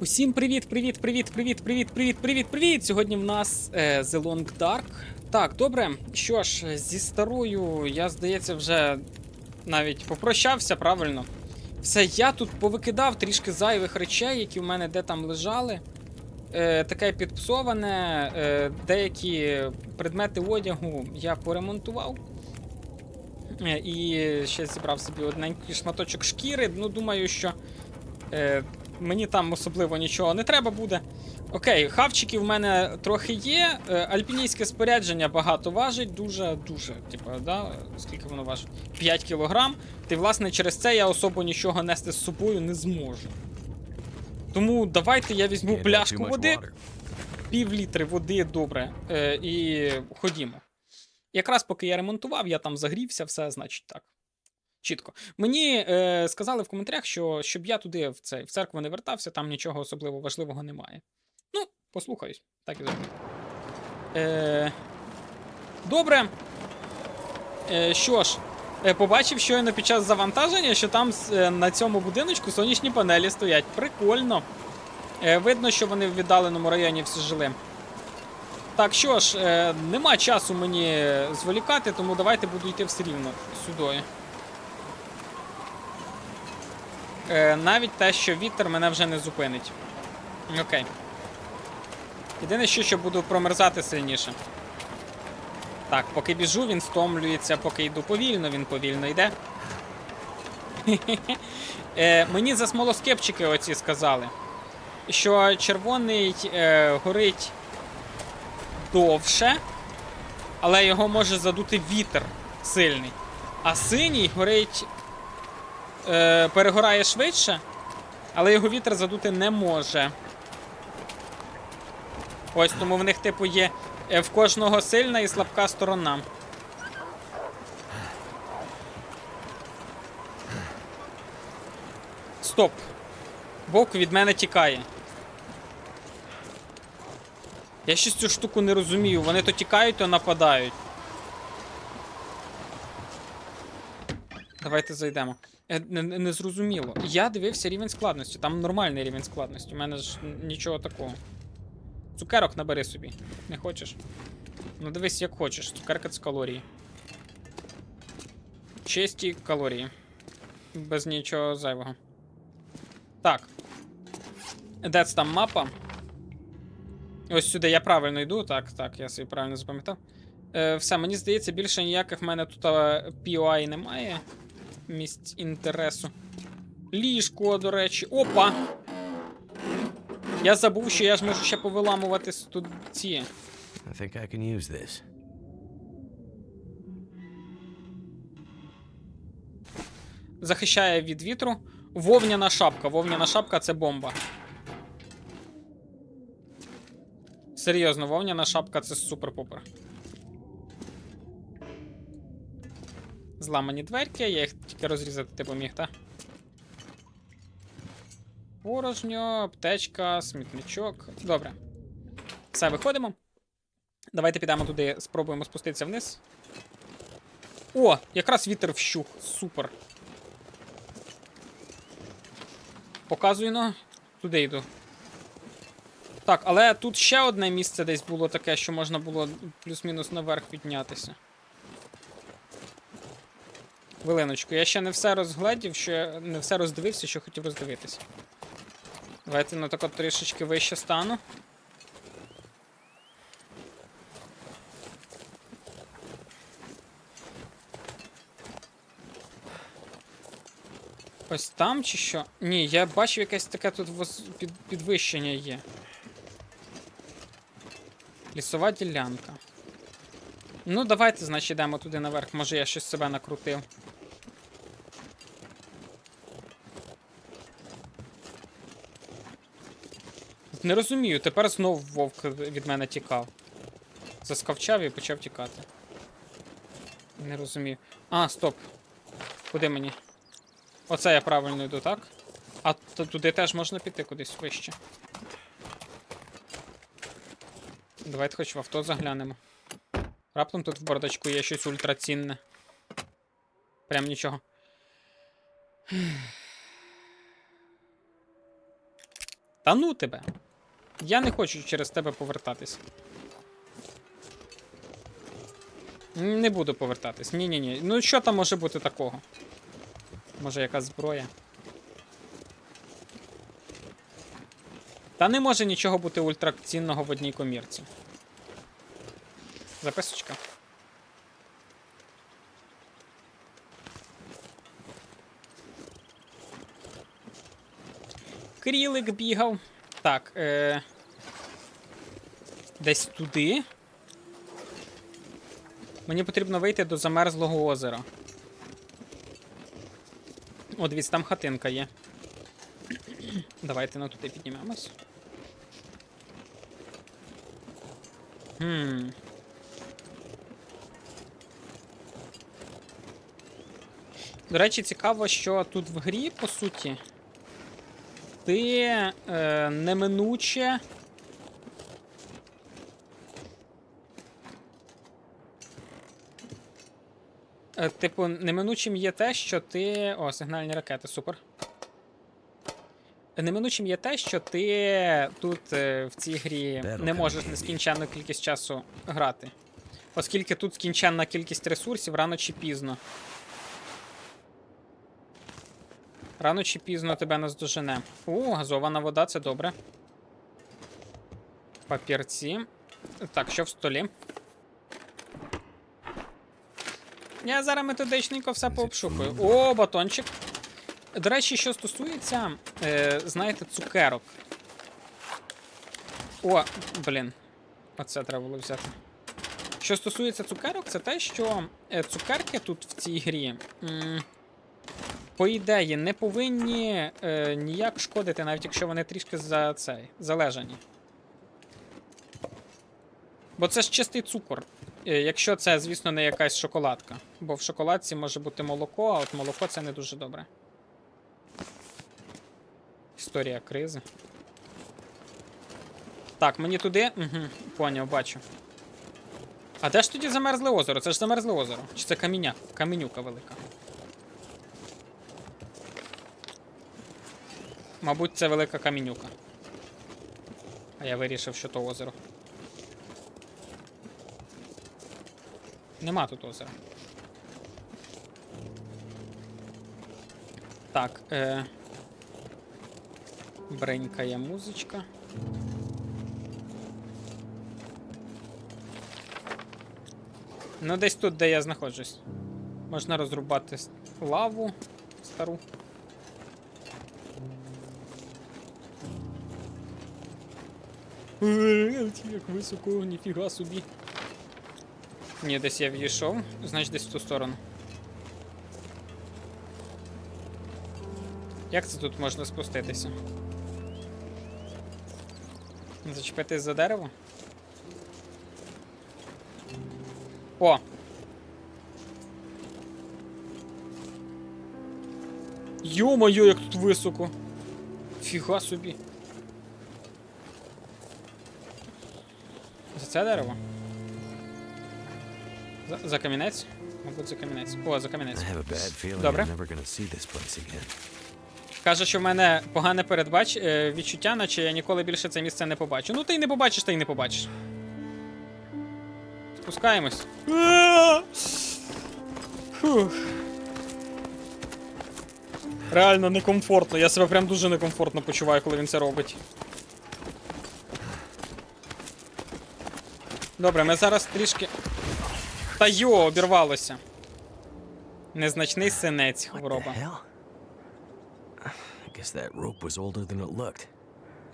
Усім привіт, привіт, привіт, привіт, привіт, привіт, привіт, привіт! Сьогодні в нас е, The Long Dark. Так, добре. Що ж, зі старою я, здається, вже навіть попрощався, правильно. Все, я тут повикидав трішки зайвих речей, які в мене де там лежали. Е, таке підпсоване, е, деякі предмети одягу я поремонтував. Е, і ще зібрав собі одненький шматочок шкіри. Ну, думаю, що е, мені там особливо нічого не треба буде. Окей, хавчиків в мене трохи є. Е, альпінійське спорядження багато важить, дуже-дуже. Типу, да? скільки воно важить? 5 кілограм. Ти, власне, через це я особо нічого нести з собою не зможу. Тому давайте я візьму пляшку води, пів літри води, добре. Е, і ходімо. Якраз поки я ремонтував, я там загрівся, все, значить так. Чітко. Мені е, сказали в коментарях, що щоб я туди в, цей, в церкву не вертався, там нічого особливо важливого немає. Ну, послухаюсь, так і зроблю. Е, добре. Е, що ж, е, побачив щойно під час завантаження, що там е, на цьому будиночку сонячні панелі стоять. Прикольно. Е, видно, що вони в віддаленому районі всі жили. Так, що ж, е, нема часу мені зволікати, тому давайте буду йти все рівно сюди. Е, навіть те, що вітер мене вже не зупинить. Окей. Єдине, що, що буду промерзати сильніше. Так, поки біжу, він стомлюється, поки йду повільно, він повільно йде. е, мені за смолоскепчики оці сказали, що червоний е, горить довше, але його може задути вітер сильний. А синій горить. Е, перегорає швидше, але його вітер задути не може. Ось тому в них, типу, є е, в кожного сильна і слабка сторона. Стоп. Вовк від мене тікає. Я щось цю штуку не розумію. Вони то тікають, то нападають. Давайте зайдемо. Е, Не, не, не зрозуміло. Я дивився рівень складності. Там нормальний рівень складності. У мене ж нічого такого. Цукерок набери собі. Не хочеш? Ну дивись, як хочеш. Цукерка це калорії. Чисті калорії. Без нічого зайвого. Так. Де це там мапа? Ось сюди я правильно йду. Так, так, я собі правильно запам'ятав. Е, все, мені здається, більше ніяких в мене тут POI немає. Місць інтересу. Ліжко, до речі. Опа! Я забув, що я ж можу ще повиламувати тут ці. I think I can use this. Захищає від вітру. Вовняна шапка. Вовняна шапка це бомба. Серйозно, вовняна шапка це супер-пупер. Зламані дверки, я їх тільки розрізати типу міг, та? Порожньо, аптечка, смітничок. Добре. Все, виходимо. Давайте підемо туди, спробуємо спуститися вниз. О, якраз вітер вщух. Супер. Показую, ну, туди йду. Так, але тут ще одне місце десь було таке, що можна було плюс-мінус наверх піднятися. Хвилиночку, я ще не все розгледів, що я не все роздивився, що хотів роздивитися. Давайте на так от трішечки вище стану. Ось там чи що? Ні, я бачив якесь таке тут підвищення є. Лісова ділянка. Ну, давайте, значить, йдемо туди наверх. Може я щось себе накрутив. Не розумію, тепер знов вовк від мене тікав. Заскавчав і почав тікати. Не розумію. А, стоп. Куди мені? Оце я правильно йду, так? А туди теж можна піти кудись вище. Давайте хоч в авто заглянемо. Раптом тут в бардачку є щось ультрацінне. Прям нічого. Та ну тебе. Я не хочу через тебе повертатись. Не буду повертатись. Ні-ні-ні. Ну що там може бути такого? Може якась зброя? Та не може нічого бути ультрацінного в одній комірці. Записочка. Крілик бігав. Так, е... десь туди. Мені потрібно вийти до замерзлого озера. О, дивіться, там хатинка є. Давайте на туди піднімемось. Хм. До речі, цікаво, що тут в грі, по суті, ти е, неминуче. Е, Типу, неминучим є те, що ти. О, сигнальні ракети, супер. Неминучим є те, що ти тут е, в цій грі не можеш нескінченну кількість часу грати. Оскільки тут скінченна кількість ресурсів рано чи пізно. Рано чи пізно тебе наздожене. О, газована вода, це добре. Папірці. Так, що в столі? Я зараз методичненько все пообшукую. О, батончик. До речі, що стосується, е, знаєте, цукерок. О, блін. Оце треба було взяти. Що стосується цукерок, це те, що е, цукерки тут в цій грі. М по ідеї, не повинні е, ніяк шкодити, навіть якщо вони трішки за цей залежані. Bо це ж чистий цукор. Е, якщо це, звісно, не якась шоколадка. Бо в шоколадці може бути молоко, а от молоко це не дуже добре. Історія кризи. Так, мені туди. Угу, поняв, бачу. А де ж тоді замерзле озеро? Це ж замерзле озеро. Чи це каміня? Каменюка велика. Мабуть, це велика камінюка. А я вирішив, що то озеро. Нема тут озера. Так, е... бренькає музичка. Ну, десь тут, де я знаходжусь. Можна розрубати лаву стару. Як високо, ніфіга собі. Ні, десь я в'їшов, значить десь в ту сторону. Як це тут можна спуститися? Зачепитись за дерево? О! Йо-моє, як тут високо! Фіга собі. Це дерево? За, за камінець? Мабуть, за камінець. О, за камінець. Добре. Каже, що в мене погане передбач е, відчуття, наче я ніколи більше це місце не побачу. Ну ти й не побачиш, ти й не побачиш. Спускаємось. Фух. Реально некомфортно. Я себе прям дуже некомфортно почуваю, коли він це робить. Добре, ми зараз трішки. Та йо, обірвалося. Незначний синець, хвороба.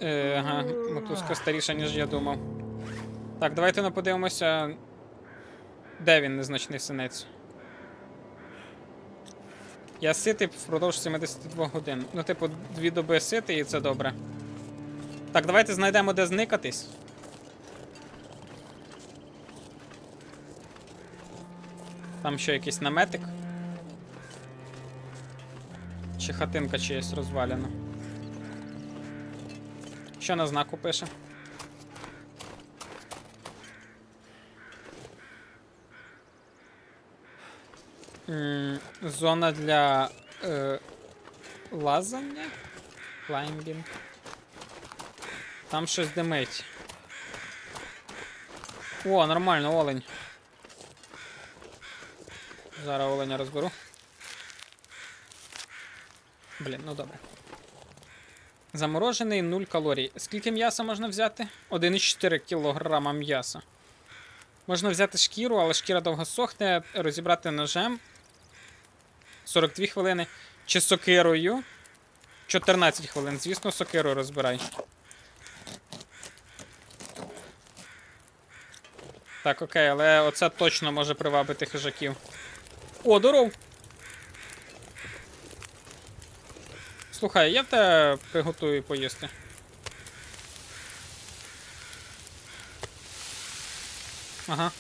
Е, ага, мотузка старіша, ніж я думав. Так, давайте ну, подивимося. Де він незначний синець? Я ситий впродовж 72 годин. Ну, типу, дві доби ситий, і це добре. Так, давайте знайдемо, де зникатись. Там що, якийсь наметик? Чи хатинка чиясь розвалена? Що на знаку пише? Зона для е, лазання. Клаймбінг. там щось димить. О, нормально, олень. Зараз оленя розберу. Блін, ну добре. Заморожений 0 калорій. Скільки м'яса можна взяти? 1,4 кг м'яса. Можна взяти шкіру, але шкіра довго сохне, розібрати ножем. 42 хвилини. Чи сокирою. 14 хвилин. Звісно, сокирою розбирай. Так, окей, але оце точно може привабити хижаків. О, здоров! Слухай, я в тебе приготую поїсти. Ага.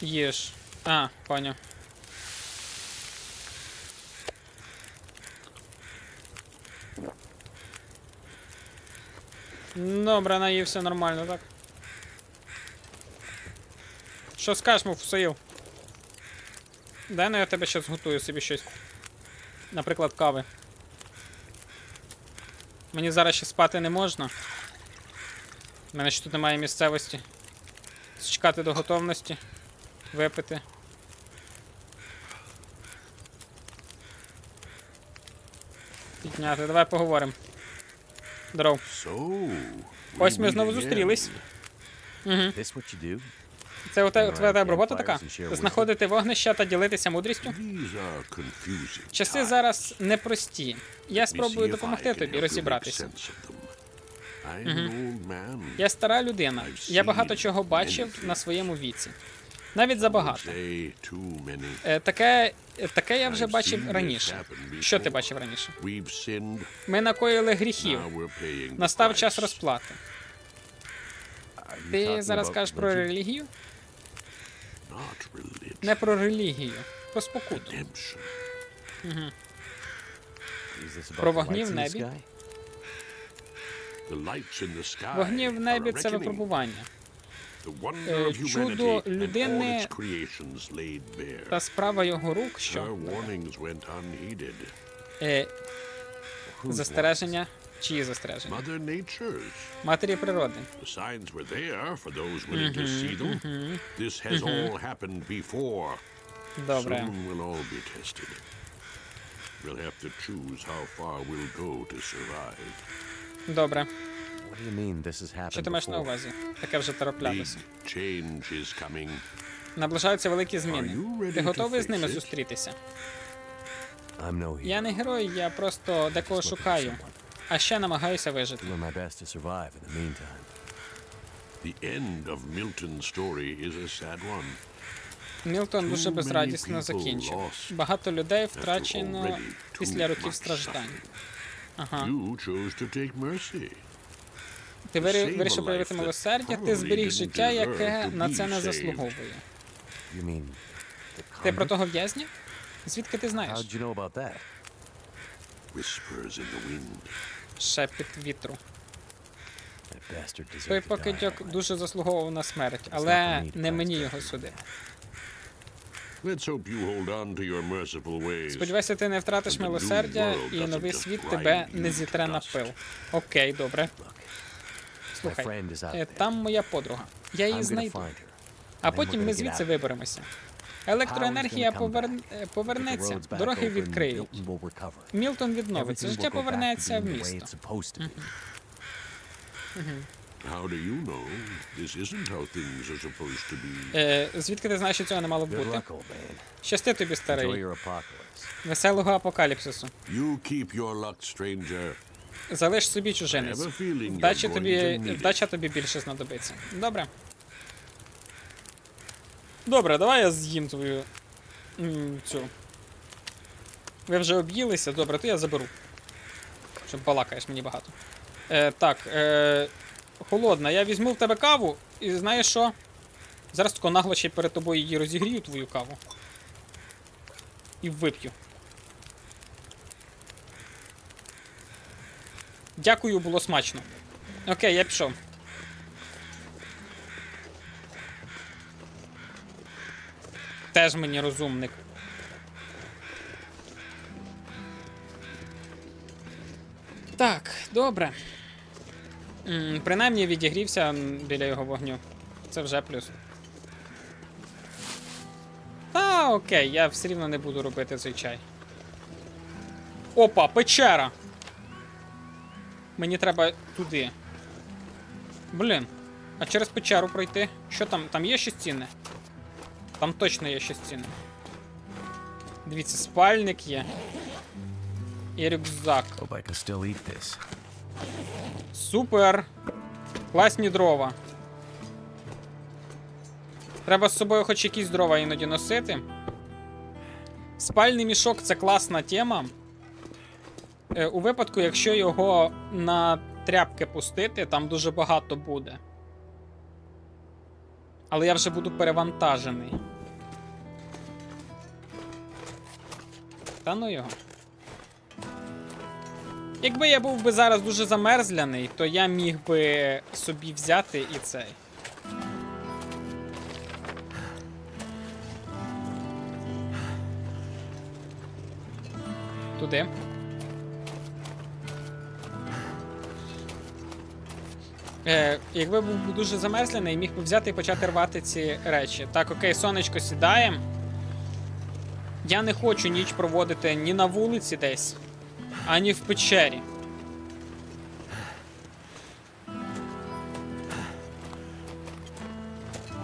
Їж. А, поняв. Добре, наївся нормально, так? Що скажеш, Муфсаїл? Дай ну я тебе щас готую собі щось. Наприклад, кави. Мені зараз ще спати не можна. У мене ще тут немає місцевості. Чекати до готовності. Випити. Підняти. Давай поговоримо. Здоров. Ось ми знову зустрілись. Угу. Це у те- твоя робота така? Знаходити вогнища та ділитися мудрістю? Часи зараз непрості. Я спробую допомогти тобі розібратися. man. Я стара людина. Я багато чого бачив на своєму віці. Навіть забагато. Е, Таке, е, таке я вже бачив раніше. Що ти бачив раніше? Ми накоїли гріхів. Настав час розплати. Ти зараз кажеш про релігію? Не про релігію, про спокуту. About Про вогні в небі. Вогні в небі це випробування. The wonder Е, of чудо humanity and людини its creations laid bare. Та справа його рук, що е, застереження, чиї застереження? Матері природи. The signs were there for those willing to see them. This has all happened before. Добре. Soon we'll all be tested. We'll have to choose how far we'll go to survive. Добре. What do you mean this has happened Що ти маєш на увазі? Таке вже траплялося. change is coming. Наближаються великі зміни. Ти готовий з ними зустрітися? I'm no hero. Я не герой, я просто декого шукаю, а ще намагаюся вижити. Мілтон дуже безрадісно закінчив. Багато людей втрачено після років страждань. Ага. Ти вирішив проявити милосердя, ти зберіг життя, яке to на це не заслуговує. Ти про того в'язня? Звідки ти знаєш? Шепіт вітру. Той покидьок дуже заслуговував на смерть, але не мені його судити. Сподіваюся, ти не втратиш милосердя і новий світ тебе не зітре на пил. Окей, добре. Слухай, е, там моя подруга. Я її знайду. А потім ми звідси виберемося. Електроенергія Power's gonna come повер... back. е, If the повернеться, дороги відкриють. Мілтон відновиться, життя повернеться в місто. it's supposed to be. How do you know this isn't how things are supposed to be? Е, звідки ти знаєш, що цього не мало б бути? Щасти тобі, старий. Веселого апокаліпсису. You keep your luck, stranger. Залиш собі чужинець. Вдача тобі, вдача тобі більше знадобиться. Добре. Добре, давай я з'їм твою цю. Ви вже об'їлися, добре, то я заберу. Щоб балакаєш мені багато. Е, так, е, холодна, я візьму в тебе каву, і знаєш що? Зараз тако нагло ще перед тобою її розігрію твою каву. І вип'ю. Дякую, було смачно. Окей, я пішов. Теж мені розумник. Так, добре. М -м, принаймні відігрівся біля його вогню. Це вже плюс. А, окей, я все рівно не буду робити цей чай. Опа, печера! Мені треба туди. Блін. А через печеру пройти? Що там? Там є щось цінне? Там точно є щось цінне. Дивіться, спальник є. І рюкзак. Супер! Класні дрова. Треба з собою хоч якісь дрова іноді носити. Спальний мішок це класна тема. Е, у випадку, якщо його на тряпки пустити, там дуже багато буде. Але я вже буду перевантажений. Та ну його. Якби я був би зараз дуже замерзляний, то я міг би собі взяти і цей. Туди. Е, якби був дуже замерзляний, міг би взяти і почати рвати ці речі. Так, окей, сонечко сідає. Я не хочу ніч проводити ні на вулиці десь, ані в печері.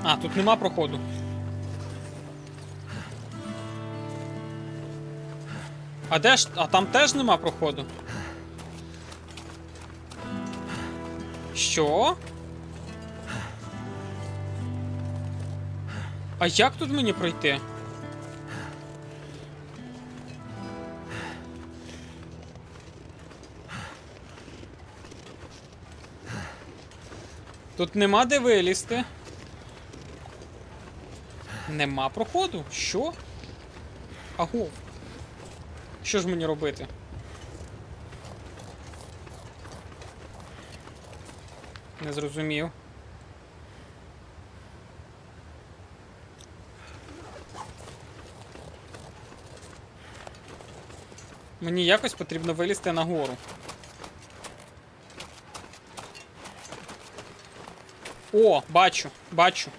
А, тут нема проходу. А де ж. А там теж нема проходу. Що? А як тут мені пройти? Тут нема де вилізти. Нема проходу. Що? Аго. Що ж мені робити? Не зрозумів. Мені якось потрібно вилізти нагору. О, бачу, бачу.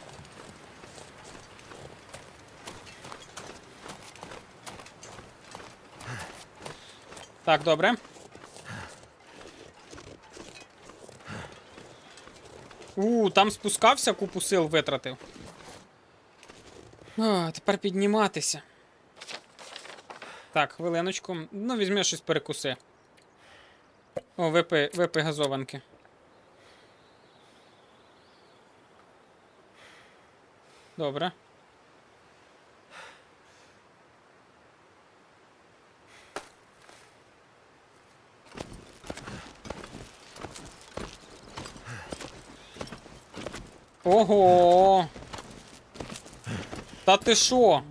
Так, добре. Там спускався, купу сил витратив. А, тепер підніматися. Так, хвилиночку. Ну, візьми щось перекуси. О, випи, випи газованки. Добре. Ого. Та ти що?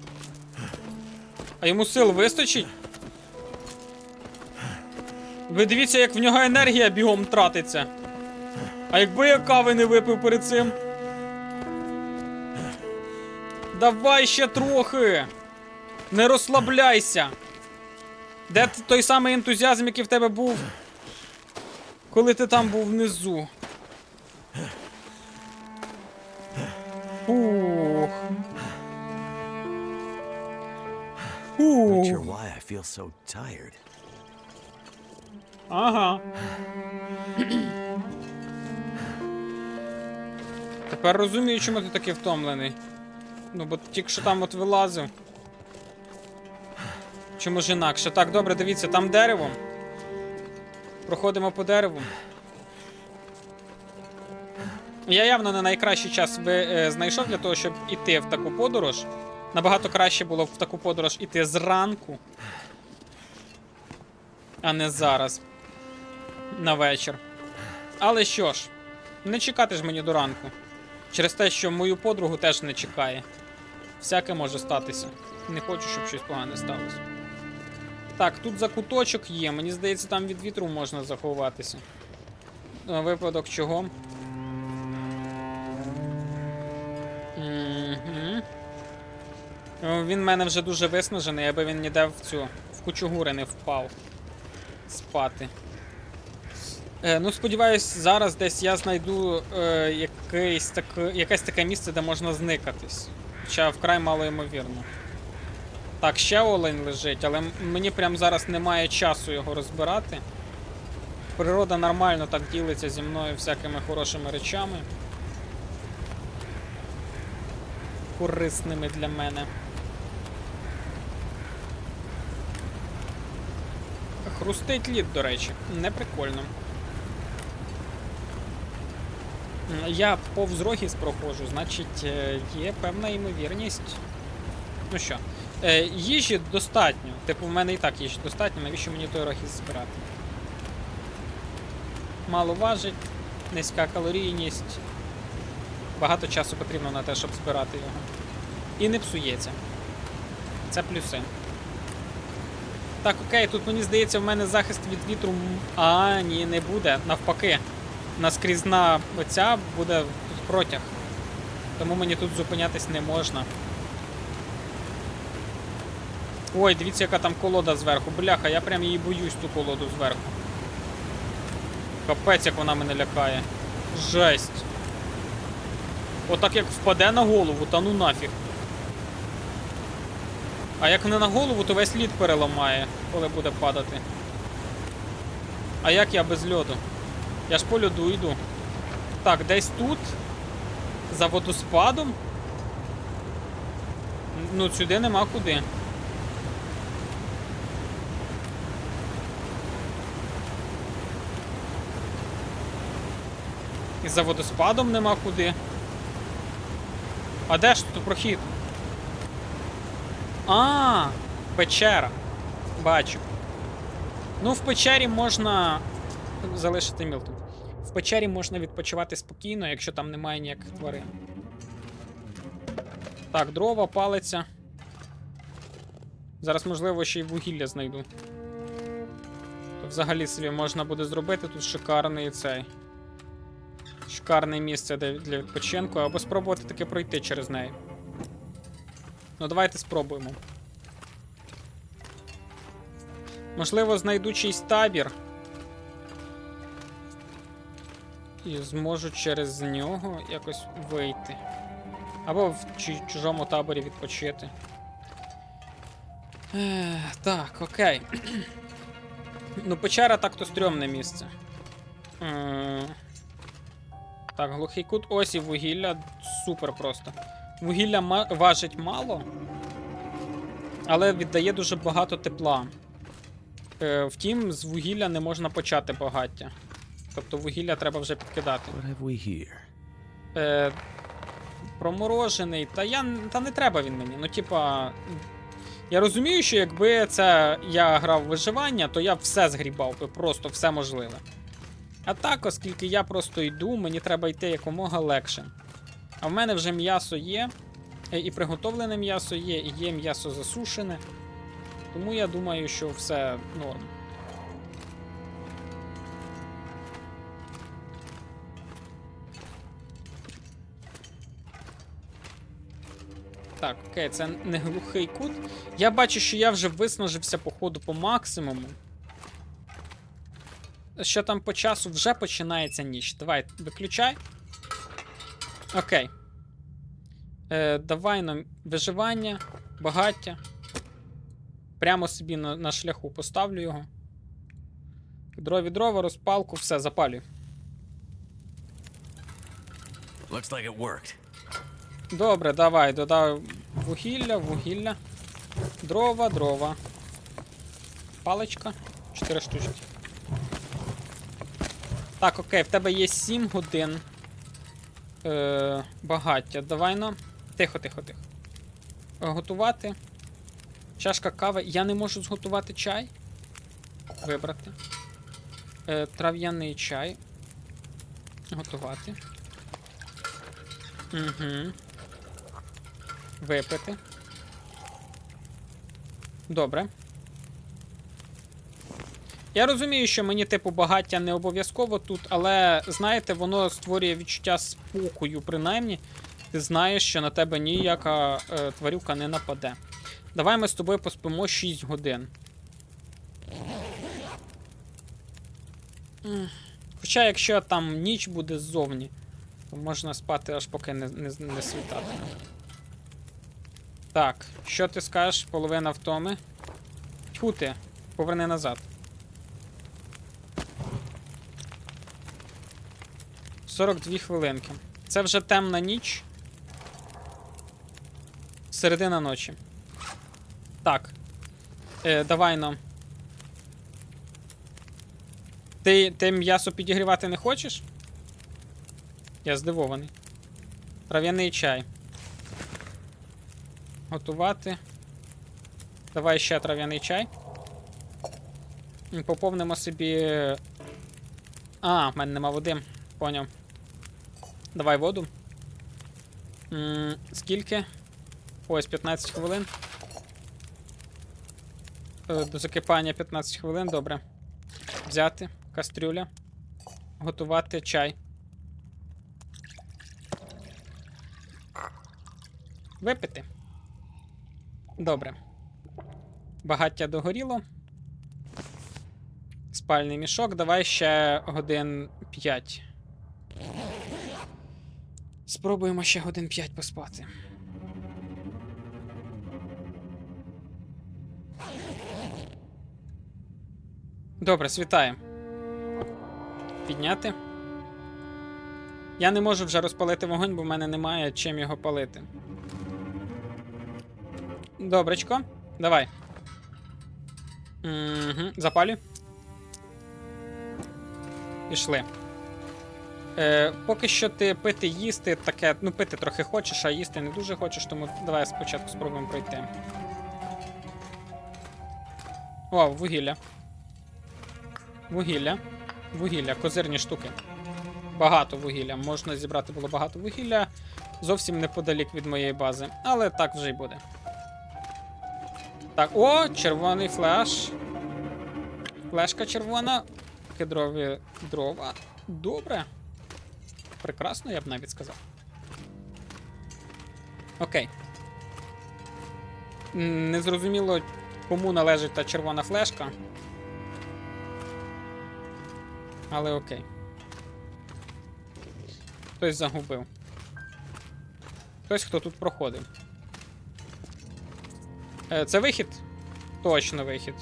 А йому сил вистачить? Ви дивіться, як в нього енергія бігом тратиться. А якби я кави не випив перед цим? Давай ще трохи. Не розслабляйся. Де той самий ентузіазм, який в тебе був? Коли ти там був внизу. Ух. Not Ух. why I feel so tired. Ага. Тепер розумію, чому ти такий втомлений. Ну, бо тільки що там от вилазив. Чому ж інакше? Так, добре, дивіться, там дерево. Проходимо по дереву. Я явно не найкращий час ви, е, знайшов для того, щоб іти в таку подорож. Набагато краще було в таку подорож іти зранку, а не зараз. На вечір. Але що ж, не чекати ж мені до ранку. Через те, що мою подругу теж не чекає. Всяке може статися. Не хочу, щоб щось погане сталося. Так, тут закуточок є. Мені здається, там від вітру можна заховатися. На випадок чого. Він в мене вже дуже виснажений, аби він ніде в цю в кучугури не впав. Спати. Е, ну, сподіваюсь, зараз десь я знайду е, якесь таке, якесь таке місце, де можна зникатись. Хоча вкрай мало ймовірно. Так, ще олень лежить, але мені прямо зараз немає часу його розбирати. Природа нормально так ділиться зі мною всякими хорошими речами. Корисними для мене. Хрустить лід, до речі. Не прикольно. Я повз Рогіс проходжу, значить е, є певна ймовірність. Ну що, е, їжі достатньо. Типу, в мене і так їжі достатньо, навіщо мені той Рогіс збирати? Мало важить, низька калорійність. Багато часу потрібно на те, щоб збирати його. І не псується. Це плюси. Так, окей, тут мені здається, в мене захист від вітру. А, ні, не буде. Навпаки. Наскрізна оця буде тут протяг. Тому мені тут зупинятись не можна. Ой, дивіться, яка там колода зверху. Бляха, я прям її боюсь, ту колоду зверху. Капець, як вона мене лякає. Жесть. Отак як впаде на голову, та ну нафіг. А як не на голову, то весь лід переламає, коли буде падати. А як я без льоду? Я ж по льоду йду. Так, десь тут. За водоспадом. Ну, сюди нема куди. І за водоспадом нема куди. А де ж тут прохід? А, печера. Бачу. Ну, в печері можна. Залишити Мілтон. В печері можна відпочивати спокійно, якщо там немає ніяких тварин. Так, дрова, палиця. Зараз, можливо, ще й вугілля знайду. То взагалі собі можна буде зробити тут шикарний цей. Шикарне місце для для відпочинку, або спробувати таки пройти через неї. Ну, давайте спробуємо. Можливо, знайду чийсь табір. І зможу через нього якось вийти. Або в чужому таборі відпочити. Ех, так, окей. ну, печера так-то стрьомне місце. Так, глухий кут, ось і вугілля. Супер просто. Вугілля важить мало, але віддає дуже багато тепла. Е, втім, з вугілля не можна почати багаття. Тобто вугілля треба вже підкидати. What have we here? Е, проморожений. Та я та не треба він мені. Ну, типа. Я розумію, що якби це я грав в виживання, то я б все згрібав би, просто все можливе. А так, оскільки я просто йду, мені треба йти якомога легше. А в мене вже м'ясо є, е, і приготовлене м'ясо є, і є м'ясо засушене. Тому я думаю, що все норм. Так, окей, це не глухий кут. Я бачу, що я вже виснажився по ходу по максимуму. Що там по часу вже починається ніч. Давай, виключай. Окей. Е, давай нам виживання, багаття. Прямо собі на, на шляху поставлю його. Відро відрова, розпалку, все, запалюю. Looks like it worked. Добре, давай, додав вугілля, вугілля. Дрова, дрова. Паличка. Чотири штучки. Так, окей, в тебе є 7 годин. Е, багаття. Давай ну. Тихо, тихо, тихо. Готувати. Чашка кави. Я не можу зготувати чай. Вибрати. Е, трав'яний чай. Готувати. Угу. Випити. Добре. Я розумію, що мені, типу, багаття не обов'язково тут, але, знаєте, воно створює відчуття спокою, принаймні. Ти знаєш, що на тебе ніяка е, тварюка не нападе. Давай ми з тобою поспимо 6 годин. Хоча, якщо там ніч буде ззовні, то можна спати аж поки не, не, не світатиме. Так, що ти скажеш? Половина втоми. Тьфу ти, поверни назад. Сорок дві хвилинки. Це вже темна ніч. Середина ночі. Так. Е, давай нам. Ти, ти м'ясо підігрівати не хочеш? Я здивований. Трав'яний чай. Готувати. Давай ще трав'яний чай. Поповнимо собі. А, в мене нема води. Поняв. Давай воду. М, Скільки? Ось 15 хвилин. Е, До закипання 15 хвилин, добре. Взяти кастрюля. Готувати чай. Випити. Добре. Багаття догоріло. Спальний мішок. Давай ще годин 5. Спробуємо ще годин 5 поспати. Добре, світає. Підняти. Я не можу вже розпалити вогонь, бо в мене немає чим його палити. Добречко. Давай. Угу. Запалю. Пішли. Е, поки що ти пити їсти таке. Ну, пити трохи хочеш, а їсти не дуже хочеш, тому давай спочатку спробуємо пройти. О, вугілля. Вугілля. Вугілля, козирні штуки. Багато вугілля. Можна зібрати було багато вугілля. Зовсім неподалік від моєї бази. Але так вже й буде. Так, о, червоний флеш. Флешка червона. Кедрові дрова. Добре. Прекрасно, я б навіть сказав. Окей. Незрозуміло, кому належить та червона флешка. Але окей. Хтось загубив. Хтось, хто тут проходив. Е, Це вихід? Точно вихід.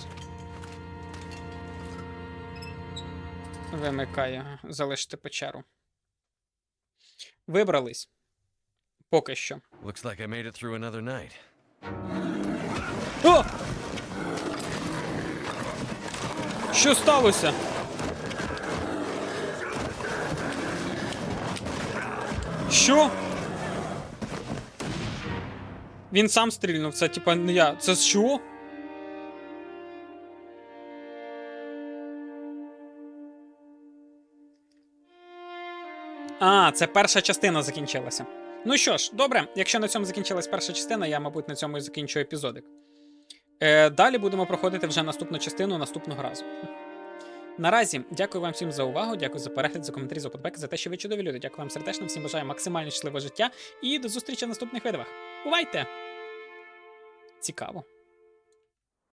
Вимикає. Залишити печеру. Вибрались. Поки що. Looks like I made it through another night. О! Що сталося? Що? Він сам стрільнув, це типа не я. Це що? А, це перша частина закінчилася. Ну що ж, добре, якщо на цьому закінчилась перша частина, я, мабуть, на цьому і закінчу епізодик. Е, далі будемо проходити вже наступну частину наступного разу. Наразі дякую вам всім за увагу, дякую за перегляд, за коментарі, за подбеки, за те, що ви чудові люди. Дякую вам сердечно, всім бажаю максимально щасливого життя і до зустрічі в наступних відео. Бувайте! Цікаво.